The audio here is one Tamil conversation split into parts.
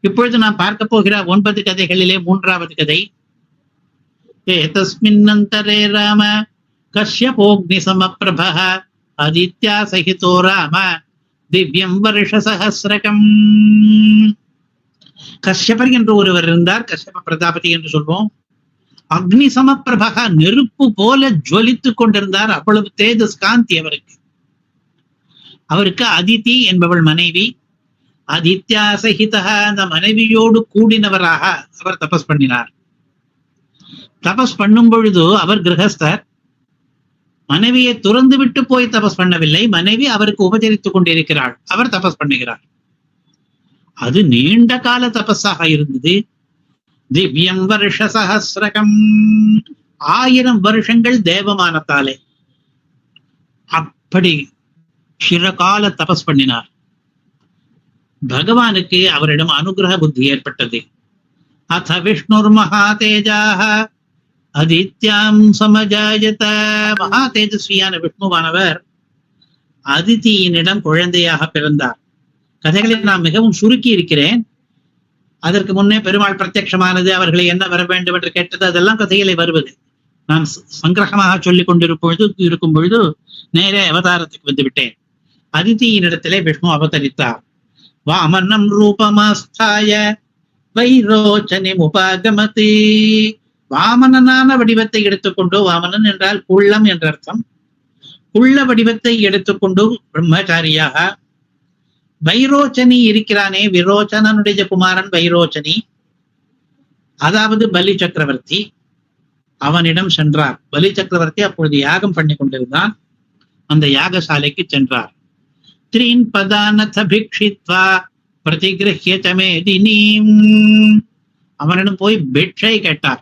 இப்பொழுது நாம் பார்க்க போகிற ஒன்பது கதைகளிலே மூன்றாவது கதை. ஏதஸ்மின்னந்தரே ராம கஷ்யபோக்னி சமப்பிரப ஆதித்யா சகிதோ ராம திவ்யம் வருஷ சகசிரகம் கஷ்யபர் என்று ஒருவர் இருந்தார் கஷ்யப பிரதாபதி என்று சொல்வோம். அக்னி சமப்பிரபக நெருப்பு போல ஜுவலித்துக் கொண்டிருந்தார் அவ்வளவு தேஜஸ் காந்தி அவருக்கு. அவருக்கு அதிதி என்பவள் மனைவி அதித்யாசகிதா அந்த மனைவியோடு கூடினவராக அவர் தபஸ் பண்ணினார். தபஸ் பண்ணும் பொழுது அவர் கிரகஸ்தர். மனைவியை துறந்து விட்டு போய் தபஸ் பண்ணவில்லை. மனைவி அவருக்கு உபச்சரித்துக் கொண்டிருக்கிறாள். அவர் தபஸ் பண்ணுகிறார். அது நீண்ட கால தபஸாக இருந்தது. திவ்யம் வருஷ சகசிரகம் ஆயிரம் வருஷங்கள் தேவமானத்தாலே. அப்படி சிறகால தபஸ் பண்ணினார். பகவானுக்கு அவரிடம் அனுகிரக புத்தி ஏற்பட்டது. அத விஷ்ணுர் மகாதேஜாக அதித்யாம் சமஜாயத மகா தேஜஸ்வியான விஷ்ணுவானவர் அதித்தியினிடம் குழந்தையாக பிறந்தார். கதைகளை நான் மிகவும் சுருக்கி இருக்கிறேன். அதற்கு முன்னே பெருமாள் பிரத்யட்சமானது அவர்களை என்ன வர வேண்டும் என்று கேட்டது அதெல்லாம் கதைகளை வருவது. நான் சங்கிரகமாக சொல்லிக் கொண்டிருப்பொழுது இருக்கும் பொழுது நேரே அவதாரத்துக்கு வந்து விட்டேன். அதித்தியினிடத்திலே விஷ்ணு அவதரித்தார். வாமனம் ரூபமாஸ்தாய வைரோச்சனி உபாகமதி வாமனனான வடிவத்தை எடுத்துக்கொண்டு வாமனன் என்றால் குள்ளம் என்ற அர்த்தம். குள்ள வடிவத்தை எடுத்துக்கொண்டு பிரம்மச்சாரியாக வைரோச்சனி இருக்கிறானே விரோச்சனனுடைய குமாரன் வைரோச்சனி. அதாவது பலி சக்கரவர்த்தி அவனிடம் சென்றார். பலி சக்கரவர்த்தி அப்பொழுது யாகம் பண்ணி கொண்டிருந்தான் அந்த யாகசாலைக்கு சென்றார். पुत्रीन् पदानथ भिक्षित्वा பிரதிகிரஹிய தமேதினீம் அவனிடம் போய் பிட்சை கேட்டார்.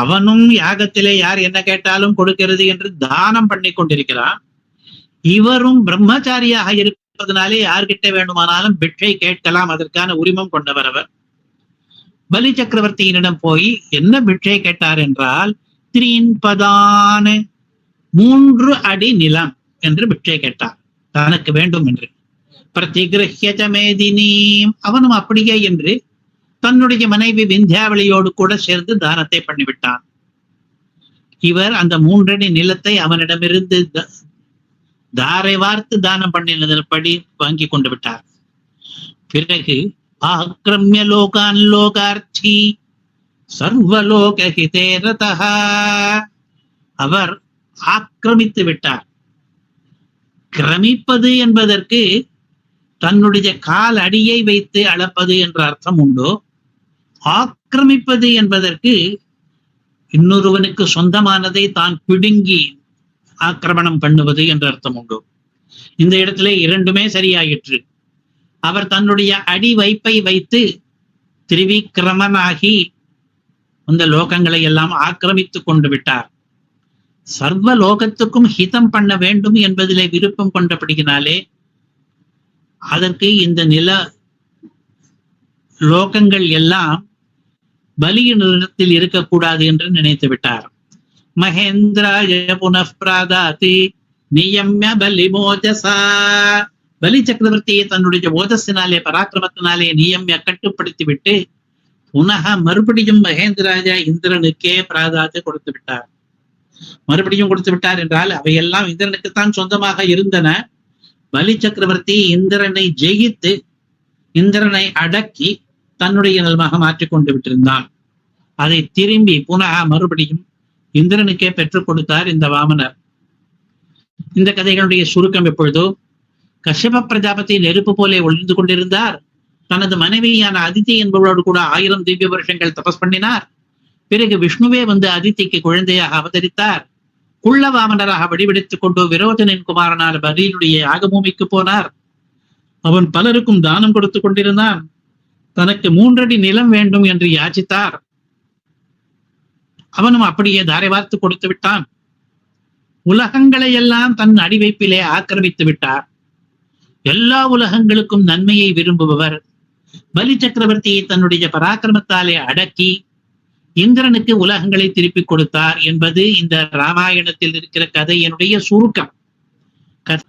அவனும் யாகத்திலே யார் என்ன கேட்டாலும் கொடுக்கிறது என்று தானம் பண்ணி கொண்டிருக்கிறான். இவரும் பிரம்மச்சாரியாக இருப்பதனாலே யார்கிட்ட வேண்டுமானாலும் பிட்சை கேட்கலாம் அதற்கான உரிமம் கொண்டவர் அவர். பலி சக்கரவர்த்தியினிடம் போய் என்ன பிட்சை கேட்டார் என்றால் த்ரீன் பதான மூன்று அடி நிலம் என்று பிட்சை கேட்டார். தனக்கு வேண்டும் என்று. பிரதிகிரஹிய மேதினீம் அவனும் அப்படியே என்று தன்னுடைய மனைவி விந்தியாவளியோடு கூட சேர்ந்து தானத்தை பண்ணிவிட்டான். இவர் அந்த மூன்றடி நிலத்தை அவனிடமிருந்து தாரை வார்த்து தானம் பண்ணினதன்படி வாங்கி கொண்டு விட்டார். பிறகு ஆக்கிரமிய லோகான் லோகார்த்தி சர்வலோகஹிதே ஹிதேரதா அவர் ஆக்கிரமித்து விட்டார். கிரமிப்பது என்பதற்கு தன்னுடைய கால் அடியை வைத்து அளப்பது என்ற அர்த்தம் உண்டோ? ஆக்கிரமிப்பது என்பதற்கு இன்னொருவனுக்கு சொந்தமானதை தான் பிடுங்கி ஆக்கிரமணம் பண்ணுவது என்ற அர்த்தம் உண்டு? இந்த இடத்திலே இரண்டுமே சரியாயிற்று. அவர் தன்னுடைய அடி வைப்பை வைத்து திரிவிக்கிரமனாகி அந்த லோகங்களை எல்லாம் ஆக்கிரமித்துக் கொண்டு விட்டார். சர்வ லோகத்துக்கும் ஹிதம் பண்ண வேண்டும் என்பதிலே விருப்பம் கொண்டபடியினாலே அதற்கு இந்த நில லோகங்கள் எல்லாம் பலியினிடத்தில் இருக்கக்கூடாது என்று நினைத்து விட்டார். மகேந்திராய புனப்பிராதாதி நியம்ய பலி மோஜசா பலி சக்கரவர்த்தியை தன்னுடைய ஓஜஸினாலே பராக்கிரமத்தினாலே நியம்ய கட்டுப்படுத்தி விட்டு புனக மறுபடியும் மகேந்திராஜா இந்திரனுக்கே பிராதாத்தை கொடுத்து விட்டார். மறுபடியும் கொடுத்து விட்டார் என்றால் அவையெல்லாம் இந்திரனுக்குத்தான் சொந்தமாக இருந்தன. பலி சக்கரவர்த்தி இந்திரனை ஜெயித்து இந்திரனை அடக்கி தன்னுடைய நலமாக மாற்றிக் கொண்டு விட்டிருந்தான். அதை திரும்பி புனக மறுபடியும் இந்திரனுக்கே பெற்றுக் கொடுத்தார் இந்த வாமனர். இந்த கதைகளுடைய சுருக்கம் எப்பொழுதோ கஷ்யப பிரஜாபதி நெருப்பு போலே ஒளிந்து கொண்டிருந்தார். தனது மனைவியான அதிதி என்பவளோடு கூட ஆயிரம் திவ்ய வருஷங்கள் தபஸ் பண்ணினார். பிறகு விஷ்ணுவே வந்து அதித்திக்கு குழந்தையாக அவதரித்தார். குள்ள வாமனராக வடிவெடுத்துக் கொண்டு விரோதனின் குமாரனால் பகீனுடைய யாகபூமிக்கு போனார். அவன் பலருக்கும் தானம் கொடுத்து கொண்டிருந்தான். தனக்கு மூன்றடி நிலம் வேண்டும் என்று யாச்சித்தார். அவனும் அப்படியே தாரை வார்த்து கொடுத்து விட்டான். உலகங்களை எல்லாம் தன் அடிவைப்பிலே ஆக்கிரமித்து விட்டார். எல்லா உலகங்களுக்கும் நன்மையை விரும்புபவர். பலி சக்கரவர்த்தியை தன்னுடைய பராக்கிரமத்தாலே அடக்கி இந்திரனுக்கு உலகங்களை திருப்பிக் கொடுத்தார் என்பது இந்த ராமாயணத்தில் இருக்கிற கதையினுடைய சுருக்கம்.